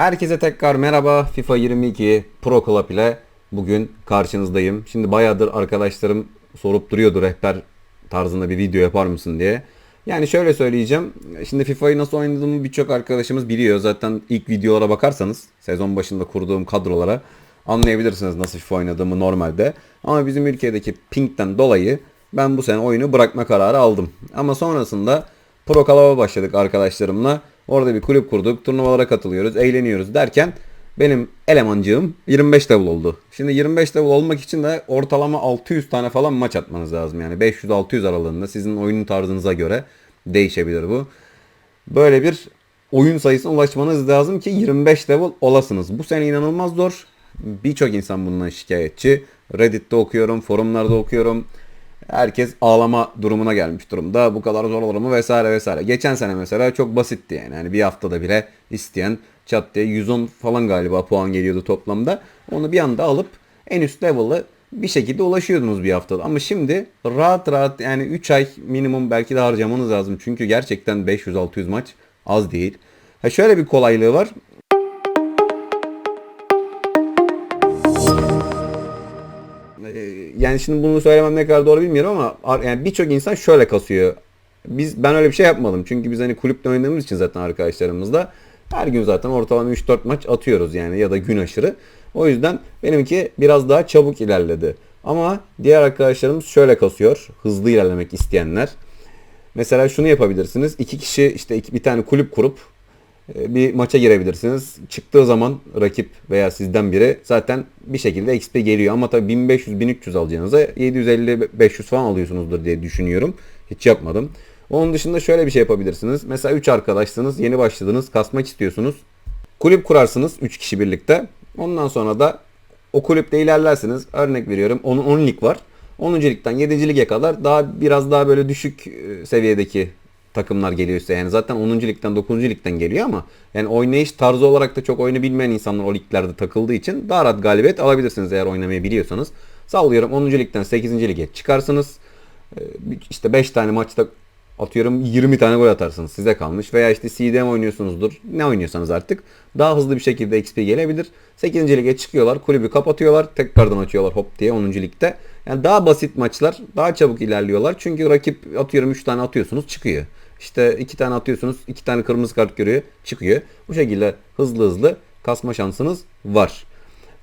Herkese tekrar merhaba. FIFA 22 Pro Club ile bugün karşınızdayım. Şimdi bayağıdır arkadaşlarım sorup duruyordu rehber tarzında bir video yapar mısın diye. Yani şöyle söyleyeceğim. Şimdi FIFA'yı nasıl oynadığımı birçok arkadaşımız biliyor. Zaten ilk videolara bakarsanız sezon başında kurduğum kadrolara anlayabilirsiniz nasıl FIFA oynadığımı normalde. Ama bizim ülkedeki pingten dolayı ben bu sene oyunu bırakma kararı aldım. Ama sonrasında Pro Club'a başladık arkadaşlarımla. Orada bir kulüp kurduk. Turnuvalara katılıyoruz, eğleniyoruz derken benim elemancığım 25 level oldu. Şimdi 25 level olmak için de ortalama 600 tane falan maç atmanız lazım. Yani 500-600 aralığında sizin oyunun tarzınıza göre değişebilir bu. Böyle bir oyun sayısına ulaşmanız lazım ki 25 level olasınız. Bu sene inanılmaz zor. Birçok insan bundan şikayetçi. Reddit'te okuyorum, forumlarda okuyorum. Herkes ağlama durumuna gelmiş durumda. Bu kadar zor olur mu vesaire vesaire. Geçen sene mesela çok basitti yani. yani bir haftada bile isteyen çat diye 110 falan galiba puan geliyordu toplamda. Onu bir anda alıp en üst level'ı bir şekilde ulaşıyordunuz bir haftada. Ama şimdi rahat rahat yani 3 ay minimum belki de harcamanız lazım. Çünkü gerçekten 500-600 maç az değil. Ha şöyle bir kolaylığı var. Yani şimdi bunu söylemem ne kadar doğru bilmiyorum ama yani birçok insan şöyle kasıyor. Biz ben öyle bir şey yapmadım. Çünkü biz hani kulüpte oynadığımız için zaten arkadaşlarımızla her gün zaten ortalama 3-4 maç atıyoruz yani ya da gün aşırı. O yüzden benimki biraz daha çabuk ilerledi. Ama diğer arkadaşlarımız şöyle kasıyor. Hızlı ilerlemek isteyenler. Mesela şunu yapabilirsiniz. İki kişi işte iki, bir tane kulüp kurup bir maça girebilirsiniz. Çıktığı zaman rakip veya sizden biri zaten bir şekilde XP geliyor. Ama tabii 1500-1300 alacağınıza 750-500 falan alıyorsunuzdur diye düşünüyorum. Hiç yapmadım. Onun dışında şöyle bir şey yapabilirsiniz. Mesela 3 arkadaşsınız, yeni başladınız, kasmak istiyorsunuz. Kulüp kurarsınız 3 kişi birlikte. Ondan sonra da o kulüpte ilerlersiniz. Örnek veriyorum 10, 10 lig var. 10. ligden 7. lige kadar daha biraz daha böyle düşük e, seviyedeki takımlar geliyor size. Yani zaten 10. ligden 9. ligden geliyor ama yani oynayış tarzı olarak da çok oyunu bilmeyen insanlar o liglerde takıldığı için daha rahat galibiyet alabilirsiniz eğer oynamayı biliyorsanız. Sallıyorum 10. ligden 8. lige çıkarsınız. Ee, İşte 5 tane maçta atıyorum 20 tane gol atarsınız size kalmış veya işte CDM oynuyorsunuzdur ne oynuyorsanız artık daha hızlı bir şekilde XP gelebilir. 8. lige çıkıyorlar kulübü kapatıyorlar tekrardan açıyorlar hop diye 10. ligde. Yani daha basit maçlar daha çabuk ilerliyorlar çünkü rakip atıyorum 3 tane atıyorsunuz çıkıyor. İşte 2 tane atıyorsunuz 2 tane kırmızı kart görüyor çıkıyor. Bu şekilde hızlı hızlı kasma şansınız var.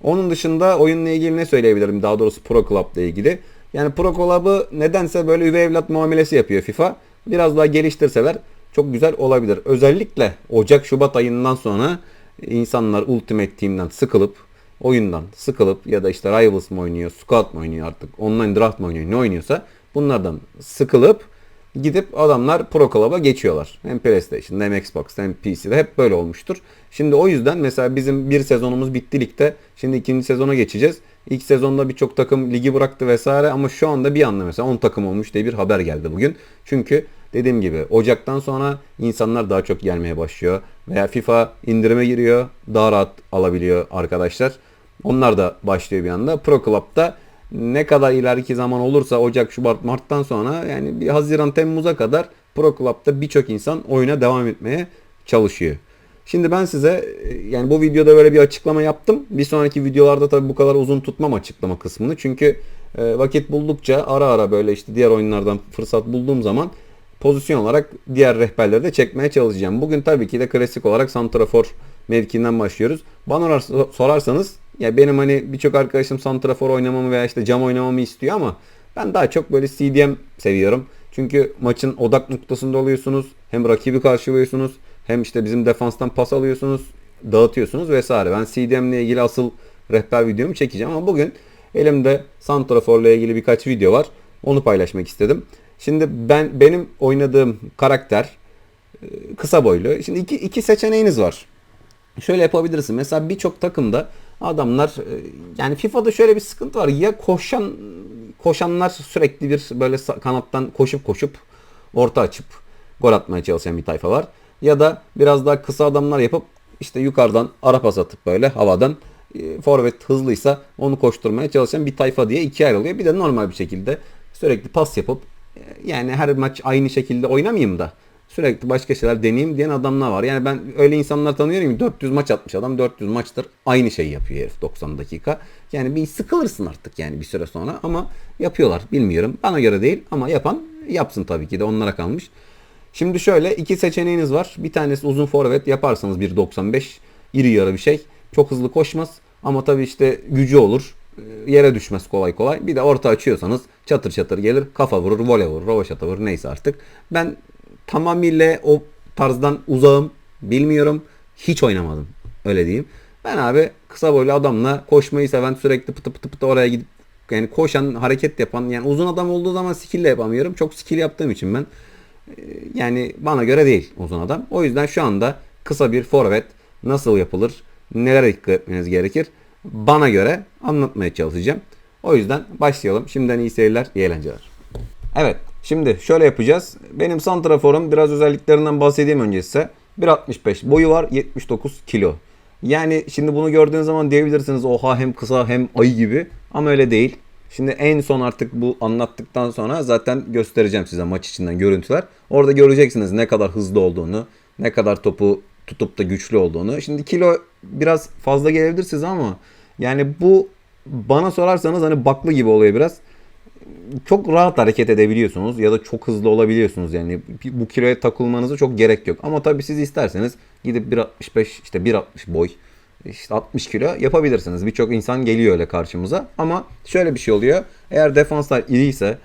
Onun dışında oyunla ilgili ne söyleyebilirim daha doğrusu Pro Club ilgili. Yani Pro Club'ı nedense böyle üvey evlat muamelesi yapıyor FIFA biraz daha geliştirseler çok güzel olabilir. Özellikle Ocak-Şubat ayından sonra insanlar Ultimate Team'den sıkılıp oyundan sıkılıp ya da işte Rivals mı oynuyor, Squad mı oynuyor artık, online draft mı oynuyor, ne oynuyorsa bunlardan sıkılıp gidip adamlar Pro Club'a geçiyorlar. Hem PlayStation'da hem Xbox'ta hem PC'de hep böyle olmuştur. Şimdi o yüzden mesela bizim bir sezonumuz bitti ligde. Şimdi ikinci sezona geçeceğiz. İlk sezonda birçok takım ligi bıraktı vesaire ama şu anda bir anda mesela 10 takım olmuş diye bir haber geldi bugün. Çünkü dediğim gibi Ocak'tan sonra insanlar daha çok gelmeye başlıyor. Veya FIFA indirime giriyor. Daha rahat alabiliyor arkadaşlar. Onlar da başlıyor bir anda. Pro Club'da ne kadar ileriki zaman olursa Ocak, Şubat, Mart'tan sonra yani bir Haziran, Temmuz'a kadar Pro Club'da birçok insan oyuna devam etmeye çalışıyor. Şimdi ben size yani bu videoda böyle bir açıklama yaptım. Bir sonraki videolarda tabii bu kadar uzun tutmam açıklama kısmını. Çünkü vakit buldukça ara ara böyle işte diğer oyunlardan fırsat bulduğum zaman pozisyon olarak diğer rehberleri de çekmeye çalışacağım. Bugün tabii ki de klasik olarak santrafor mevkiinden başlıyoruz. Bana sorarsanız ya benim hani birçok arkadaşım santrafor oynamamı veya işte cam oynamamı istiyor ama ben daha çok böyle CDM seviyorum. Çünkü maçın odak noktasında oluyorsunuz. Hem rakibi karşılıyorsunuz. Hem işte bizim defanstan pas alıyorsunuz. Dağıtıyorsunuz vesaire. Ben CDM ile ilgili asıl rehber videomu çekeceğim ama bugün elimde santrafor ile ilgili birkaç video var. Onu paylaşmak istedim. Şimdi ben benim oynadığım karakter e, kısa boylu. Şimdi iki, iki seçeneğiniz var. Şöyle yapabilirsin. Mesela birçok takımda adamlar e, yani FIFA'da şöyle bir sıkıntı var. Ya koşan koşanlar sürekli bir böyle kanattan koşup koşup orta açıp gol atmaya çalışan bir tayfa var. Ya da biraz daha kısa adamlar yapıp işte yukarıdan ara pas atıp böyle havadan e, forvet hızlıysa onu koşturmaya çalışan bir tayfa diye ikiye ayrılıyor. Bir de normal bir şekilde sürekli pas yapıp yani her maç aynı şekilde oynamayayım da Sürekli başka şeyler deneyeyim diyen adamlar var. Yani ben öyle insanlar tanıyorum ki 400 maç atmış adam 400 maçtır aynı şeyi yapıyor herif 90 dakika. Yani bir sıkılırsın artık yani bir süre sonra ama yapıyorlar bilmiyorum. Bana göre değil ama yapan yapsın tabii ki de onlara kalmış. Şimdi şöyle iki seçeneğiniz var. Bir tanesi uzun forvet yaparsanız 1.95 iri yarı bir şey. Çok hızlı koşmaz ama tabii işte gücü olur. Yere düşmez kolay kolay. Bir de orta açıyorsanız çatır çatır gelir. Kafa vurur, voley vurur, rovaşata vurur neyse artık. Ben tamamıyla o tarzdan uzağım. Bilmiyorum. Hiç oynamadım. Öyle diyeyim. Ben abi kısa boylu adamla koşmayı seven sürekli pıtı pıtı pıtı oraya gidip yani koşan, hareket yapan yani uzun adam olduğu zaman skill de yapamıyorum. Çok skill yaptığım için ben e, yani bana göre değil uzun adam. O yüzden şu anda kısa bir forvet nasıl yapılır, nelere dikkat etmeniz gerekir bana göre anlatmaya çalışacağım. O yüzden başlayalım. Şimdiden iyi seyirler, iyi eğlenceler. Evet, şimdi şöyle yapacağız. Benim santraforum biraz özelliklerinden bahsedeyim önce size. 1.65 boyu var, 79 kilo. Yani şimdi bunu gördüğünüz zaman diyebilirsiniz oha hem kısa hem ayı gibi ama öyle değil. Şimdi en son artık bu anlattıktan sonra zaten göstereceğim size maç içinden görüntüler. Orada göreceksiniz ne kadar hızlı olduğunu, ne kadar topu tutup da güçlü olduğunu. Şimdi kilo biraz fazla gelebilir size ama yani bu bana sorarsanız hani baklı gibi oluyor biraz. Çok rahat hareket edebiliyorsunuz ya da çok hızlı olabiliyorsunuz yani bu kiloya takılmanıza çok gerek yok. Ama tabii siz isterseniz gidip 1.65 işte 1.60 boy işte 60 kilo yapabilirsiniz. Birçok insan geliyor öyle karşımıza. Ama şöyle bir şey oluyor. Eğer defanslar iriyse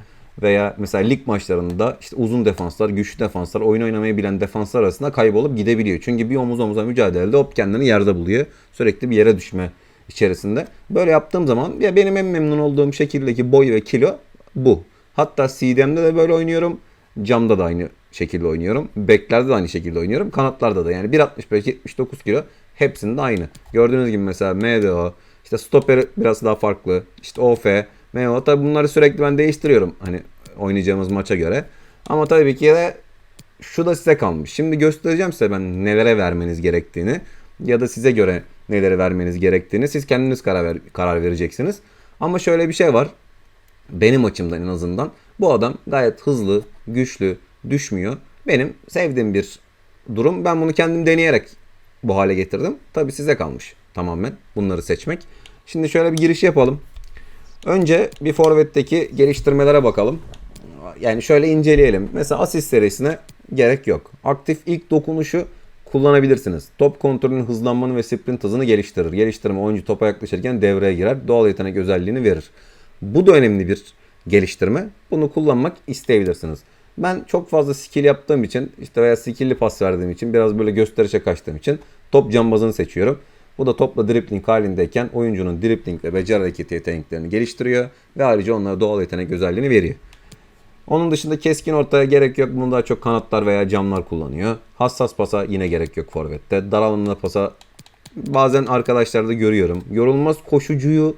veya mesela lig maçlarında işte uzun defanslar, güçlü defanslar, oyun oynamayı bilen defanslar arasında kaybolup gidebiliyor. Çünkü bir omuz omuza mücadelede hop kendini yerde buluyor. Sürekli bir yere düşme içerisinde. Böyle yaptığım zaman ya benim en memnun olduğum şekildeki boy ve kilo bu. Hatta CDM'de de böyle oynuyorum. Camda da aynı şekilde oynuyorum. Beklerde de aynı şekilde oynuyorum. Kanatlarda da yani 1.65-79 kilo hepsinde aynı. Gördüğünüz gibi mesela MDO, işte stoper biraz daha farklı. İşte OF, MO tabi bunları sürekli ben değiştiriyorum. Hani oynayacağımız maça göre. Ama tabii ki de şu da size kalmış. Şimdi göstereceğim size ben nelere vermeniz gerektiğini ya da size göre nelere vermeniz gerektiğini siz kendiniz karar, ver, karar vereceksiniz. Ama şöyle bir şey var. Benim açımdan en azından bu adam gayet hızlı, güçlü, düşmüyor. Benim sevdiğim bir durum. Ben bunu kendim deneyerek bu hale getirdim. Tabi size kalmış tamamen bunları seçmek. Şimdi şöyle bir giriş yapalım. Önce bir forvetteki geliştirmelere bakalım. Yani şöyle inceleyelim. Mesela asist serisine gerek yok. Aktif ilk dokunuşu kullanabilirsiniz. Top kontrolünün hızlanmanı ve sprint hızını geliştirir. Geliştirme oyuncu topa yaklaşırken devreye girer. Doğal yetenek özelliğini verir. Bu da önemli bir geliştirme. Bunu kullanmak isteyebilirsiniz. Ben çok fazla skill yaptığım için işte veya skillli pas verdiğim için biraz böyle gösterişe kaçtığım için top cambazını seçiyorum. Bu da topla dribbling halindeyken oyuncunun dribbling ve beceri hareketi yeteneklerini geliştiriyor ve ayrıca onlara doğal yetenek özelliğini veriyor. Onun dışında keskin ortaya gerek yok. Bunu daha çok kanatlar veya camlar kullanıyor. Hassas pasa yine gerek yok forvette. Dar alanına pasa bazen arkadaşlarda görüyorum. Yorulmaz koşucuyu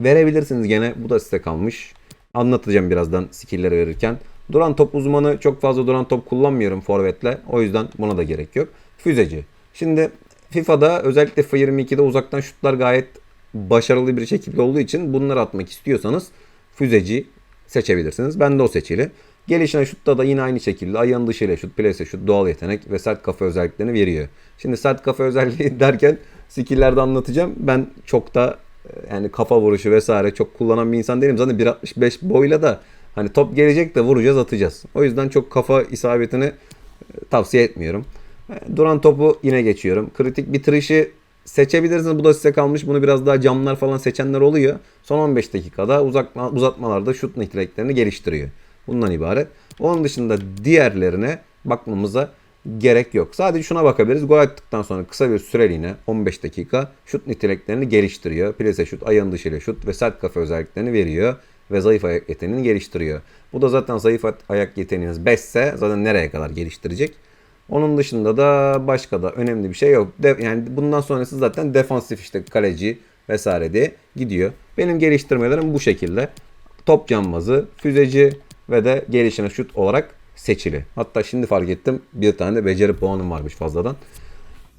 verebilirsiniz gene. Bu da size kalmış. Anlatacağım birazdan skill'leri verirken. Duran top uzmanı çok fazla duran top kullanmıyorum forvetle. O yüzden buna da gerek yok. Füzeci. Şimdi FIFA'da özellikle FIFA 22'de uzaktan şutlar gayet başarılı bir şekilde olduğu için bunları atmak istiyorsanız füzeci seçebilirsiniz. Ben de o seçili. Gelişine şutta da yine aynı şekilde ayağın dışıyla şut, plase şut, doğal yetenek ve sert kafa özelliklerini veriyor. Şimdi sert kafa özelliği derken skill'lerde anlatacağım. Ben çok da yani kafa vuruşu vesaire çok kullanan bir insan değilim. Zaten 1.65 boyla da hani top gelecek de vuracağız atacağız. O yüzden çok kafa isabetini e, tavsiye etmiyorum. E, Duran topu yine geçiyorum. Kritik bitirişi seçebilirsiniz. Bu da size kalmış. Bunu biraz daha camlar falan seçenler oluyor. Son 15 dakikada uzatma, uzatmalarda şut niteliklerini geliştiriyor. Bundan ibaret. Onun dışında diğerlerine bakmamıza gerek yok. Sadece şuna bakabiliriz. Gol attıktan sonra kısa bir süreliğine 15 dakika şut niteliklerini geliştiriyor. Plase şut, ayağın dışıyla şut ve sert kafa özelliklerini veriyor. Ve zayıf ayak yeteneğini geliştiriyor. Bu da zaten zayıf ayak yeteneğiniz 5 ise zaten nereye kadar geliştirecek? Onun dışında da başka da önemli bir şey yok. De, yani bundan sonrası zaten defansif işte kaleci vesaire diye gidiyor. Benim geliştirmelerim bu şekilde. Top cambazı, füzeci ve de gelişine şut olarak seçili. Hatta şimdi fark ettim bir tane de beceri puanım varmış fazladan.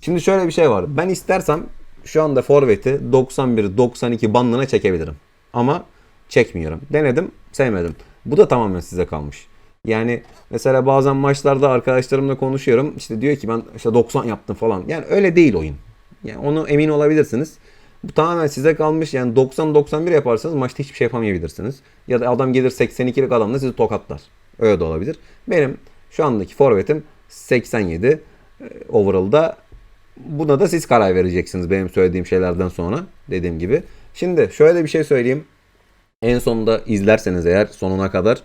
Şimdi şöyle bir şey var. Ben istersem şu anda forveti 91-92 bandına çekebilirim. Ama çekmiyorum. Denedim, sevmedim. Bu da tamamen size kalmış. Yani mesela bazen maçlarda arkadaşlarımla konuşuyorum. İşte diyor ki ben işte 90 yaptım falan. Yani öyle değil oyun. Yani onu emin olabilirsiniz. Bu tamamen size kalmış. Yani 90-91 yaparsanız maçta hiçbir şey yapamayabilirsiniz. Ya da adam gelir 82'lik adamla sizi tokatlar. Öyle de olabilir. Benim şu andaki forvetim 87 e, overall'da. Buna da siz karar vereceksiniz benim söylediğim şeylerden sonra. Dediğim gibi. Şimdi şöyle bir şey söyleyeyim. En sonunda izlerseniz eğer sonuna kadar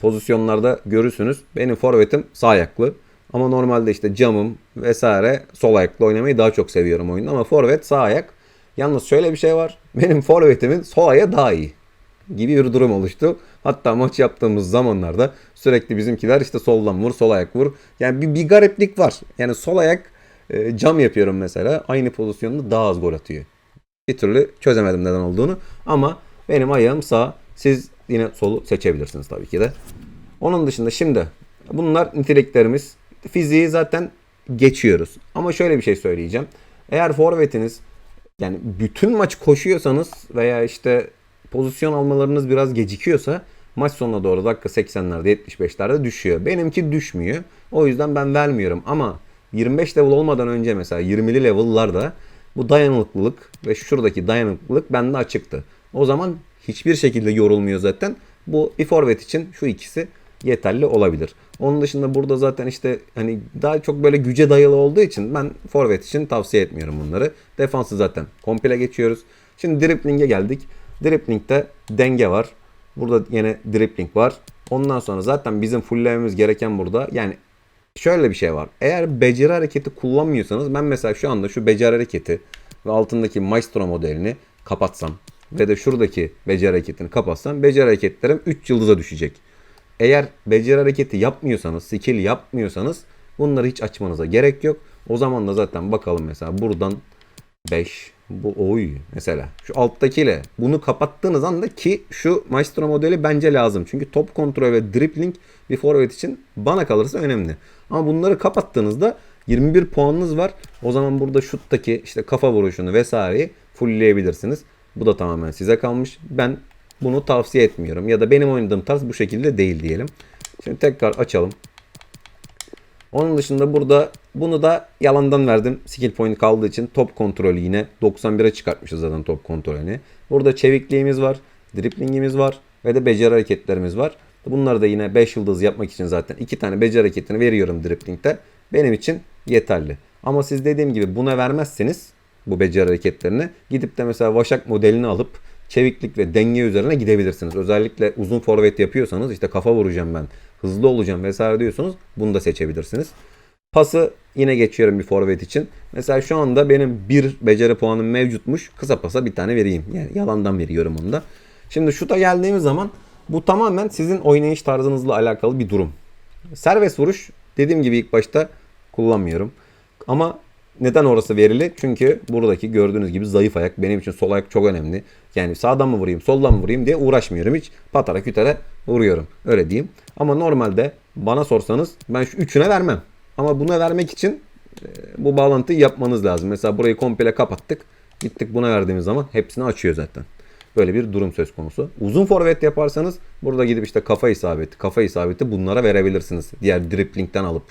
pozisyonlarda görürsünüz. Benim forvetim sağ ayaklı. Ama normalde işte camım vesaire sol ayaklı oynamayı daha çok seviyorum oyunda. Ama forvet sağ ayak. Yalnız şöyle bir şey var. Benim forvetimin sol ayağı daha iyi gibi bir durum oluştu. Hatta maç yaptığımız zamanlarda sürekli bizimkiler işte soldan vur, sol ayak vur. Yani bir, bir gariplik var. Yani sol ayak e, cam yapıyorum mesela. Aynı pozisyonda daha az gol atıyor. Bir türlü çözemedim neden olduğunu. Ama benim ayağım sağ. Siz yine solu seçebilirsiniz tabii ki de. Onun dışında şimdi bunlar niteliklerimiz. Fiziği zaten geçiyoruz. Ama şöyle bir şey söyleyeceğim. Eğer forvetiniz yani bütün maç koşuyorsanız veya işte pozisyon almalarınız biraz gecikiyorsa maç sonuna doğru dakika 80'lerde 75'lerde düşüyor. Benimki düşmüyor. O yüzden ben vermiyorum ama 25 level olmadan önce mesela 20'li level'larda bu dayanıklılık ve şuradaki dayanıklılık bende açıktı. O zaman hiçbir şekilde yorulmuyor zaten. Bu bir forvet için şu ikisi yeterli olabilir. Onun dışında burada zaten işte hani daha çok böyle güce dayalı olduğu için ben forvet için tavsiye etmiyorum bunları. Defansı zaten komple geçiyoruz. Şimdi dripling'e geldik. Dripling'de denge var. Burada yine dribbling var. Ondan sonra zaten bizim fulllememiz gereken burada yani şöyle bir şey var. Eğer beceri hareketi kullanmıyorsanız ben mesela şu anda şu beceri hareketi ve altındaki maestro modelini kapatsam ve de şuradaki beceri hareketini kapatsam beceri hareketlerim 3 yıldıza düşecek. Eğer beceri hareketi yapmıyorsanız, skill yapmıyorsanız bunları hiç açmanıza gerek yok. O zaman da zaten bakalım mesela buradan 5 bu oy mesela şu alttakiyle bunu kapattığınız anda ki şu Maestro modeli bence lazım. Çünkü top kontrol ve dribbling bir forvet için bana kalırsa önemli. Ama bunları kapattığınızda 21 puanınız var. O zaman burada şuttaki işte kafa vuruşunu vesaireyi fullleyebilirsiniz. Bu da tamamen size kalmış. Ben bunu tavsiye etmiyorum. Ya da benim oynadığım tarz bu şekilde değil diyelim. Şimdi tekrar açalım. Onun dışında burada bunu da yalandan verdim. Skill point kaldığı için top kontrolü yine 91'e çıkartmışız zaten top kontrolünü. Burada çevikliğimiz var, driplingimiz var ve de beceri hareketlerimiz var. Bunları da yine 5 yıldız yapmak için zaten 2 tane beceri hareketini veriyorum driplingte. Benim için yeterli. Ama siz dediğim gibi buna vermezseniz bu beceri hareketlerini gidip de mesela Vaşak modelini alıp çeviklik ve denge üzerine gidebilirsiniz. Özellikle uzun forvet yapıyorsanız işte kafa vuracağım ben, hızlı olacağım vesaire diyorsanız bunu da seçebilirsiniz. Pası yine geçiyorum bir forvet için. Mesela şu anda benim bir beceri puanım mevcutmuş. Kısa pasa bir tane vereyim. Yani yalandan veriyorum onu da. Şimdi şuta geldiğimiz zaman bu tamamen sizin oynayış tarzınızla alakalı bir durum. Serbest vuruş dediğim gibi ilk başta kullanmıyorum. Ama neden orası verili? Çünkü buradaki gördüğünüz gibi zayıf ayak benim için sol ayak çok önemli. Yani sağdan mı vurayım, soldan mı vurayım diye uğraşmıyorum hiç. Patara kütere vuruyorum. Öyle diyeyim. Ama normalde bana sorsanız ben şu üçüne vermem. Ama buna vermek için e, bu bağlantıyı yapmanız lazım. Mesela burayı komple kapattık. Gittik buna verdiğimiz zaman hepsini açıyor zaten. Böyle bir durum söz konusu. Uzun forvet yaparsanız burada gidip işte kafa isabeti, kafa isabeti bunlara verebilirsiniz. Diğer driplingten alıp.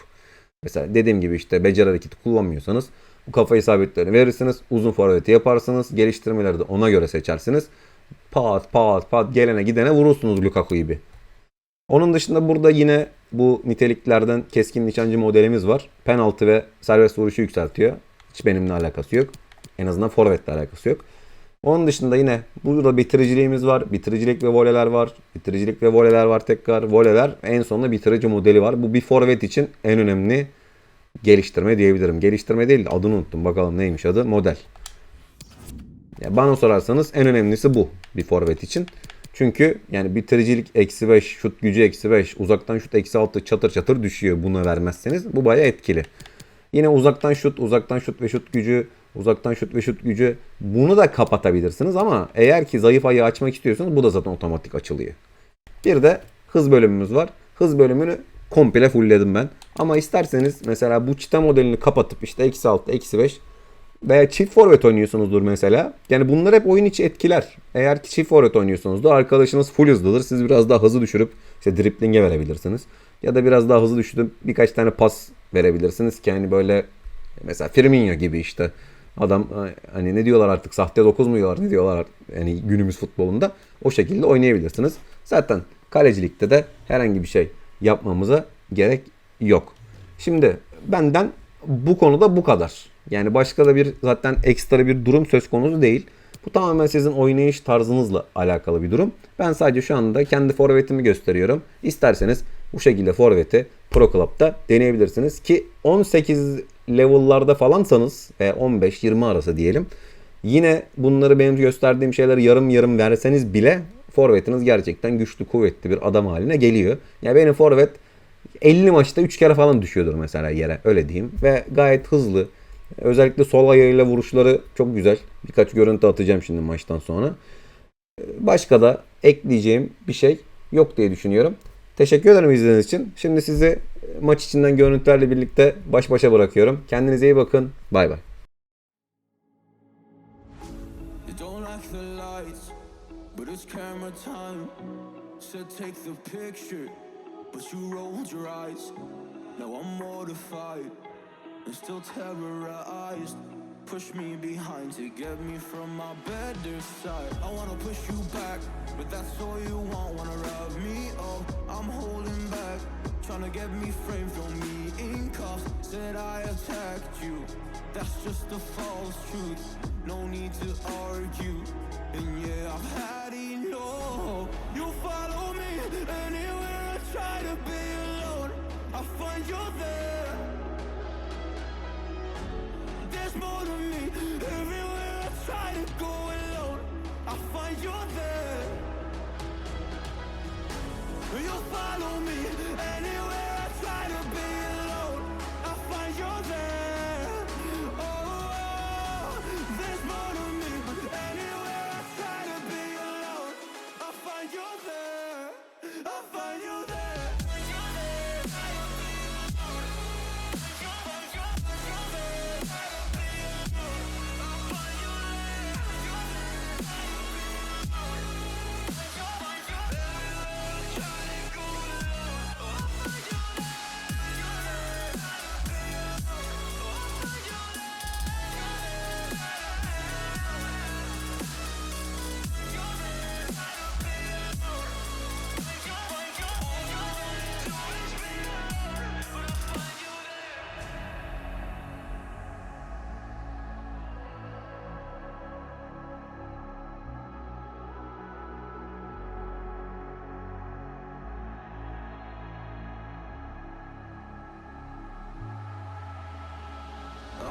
Mesela dediğim gibi işte beceri hareketi kullanmıyorsanız bu kafa isabetlerini verirsiniz. Uzun forveti yaparsınız. Geliştirmeleri de ona göre seçersiniz. Pat pat pat gelene gidene vurursunuz Lukaku gibi. Onun dışında burada yine bu niteliklerden keskin nişancı modelimiz var. Penaltı ve serbest vuruşu yükseltiyor. Hiç benimle alakası yok. En azından forvetle alakası yok. Onun dışında yine burada bitiriciliğimiz var. Bitiricilik ve voleler var. Bitiricilik ve voleler var tekrar. Voleler en sonunda bitirici modeli var. Bu bir forvet için en önemli geliştirme diyebilirim. Geliştirme değil de adını unuttum. Bakalım neymiş adı? Model. Ya bana sorarsanız en önemlisi bu bir forvet için. Çünkü yani bitiricilik eksi 5, şut gücü eksi 5, uzaktan şut eksi 6 çatır çatır düşüyor bunu vermezseniz. Bu baya etkili. Yine uzaktan şut, uzaktan şut ve şut gücü, uzaktan şut ve şut gücü bunu da kapatabilirsiniz ama eğer ki zayıf ayağı açmak istiyorsanız bu da zaten otomatik açılıyor. Bir de hız bölümümüz var. Hız bölümünü komple fullledim ben. Ama isterseniz mesela bu çita modelini kapatıp işte eksi 6, eksi 5 veya çift forvet oynuyorsunuzdur mesela. Yani bunlar hep oyun içi etkiler. Eğer ki çift forvet oynuyorsunuz da arkadaşınız full hızlıdır. Siz biraz daha hızı düşürüp işte dripling'e verebilirsiniz. Ya da biraz daha hızlı düşünüp birkaç tane pas verebilirsiniz ki hani böyle mesela Firmino gibi işte adam hani ne diyorlar artık sahte 9 mu diyorlar ne diyorlar yani günümüz futbolunda o şekilde oynayabilirsiniz. Zaten kalecilikte de herhangi bir şey yapmamıza gerek yok. Şimdi benden bu konuda bu kadar. Yani başka da bir zaten ekstra bir durum söz konusu değil. Bu tamamen sizin oynayış tarzınızla alakalı bir durum. Ben sadece şu anda kendi forvetimi gösteriyorum. İsterseniz bu şekilde forveti Pro Club'da deneyebilirsiniz ki 18 level'larda falansanız ve 15-20 arası diyelim. Yine bunları benim gösterdiğim şeyleri yarım yarım verseniz bile forvetiniz gerçekten güçlü, kuvvetli bir adam haline geliyor. Ya benim forvet 50 maçta 3 kere falan düşüyordur mesela yere öyle diyeyim ve gayet hızlı. Özellikle sol ayağıyla vuruşları çok güzel. Birkaç görüntü atacağım şimdi maçtan sonra. Başka da ekleyeceğim bir şey yok diye düşünüyorum. Teşekkür ederim izlediğiniz için. Şimdi sizi maç içinden görüntülerle birlikte baş başa bırakıyorum. Kendinize iyi bakın. Bay bay. Now I'm mortified and still terrorized. Push me behind to get me from my better side. I wanna push you back, but that's all you want. Wanna rub me up, I'm holding back. Trying to get me framed, throw me in cuffs. Said I attacked you, that's just a false truth. No need to argue, and yeah, I've had enough. You follow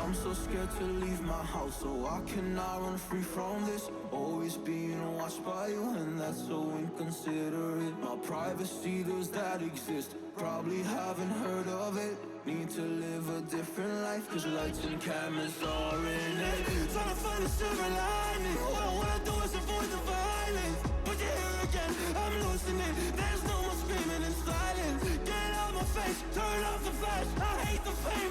I'm so scared to leave my house, so I cannot run free from this. Always being watched by you, and that's so inconsiderate. My privacy, does that exist? Probably haven't heard of it. Need to live a different life, cause lights and cameras are in it. Trying to find a silver lining. All I wanna do is avoid the violence. But you're here again, I'm losing it. There's no more screaming in silence. Get out my face, turn off the flash. I hate the fame,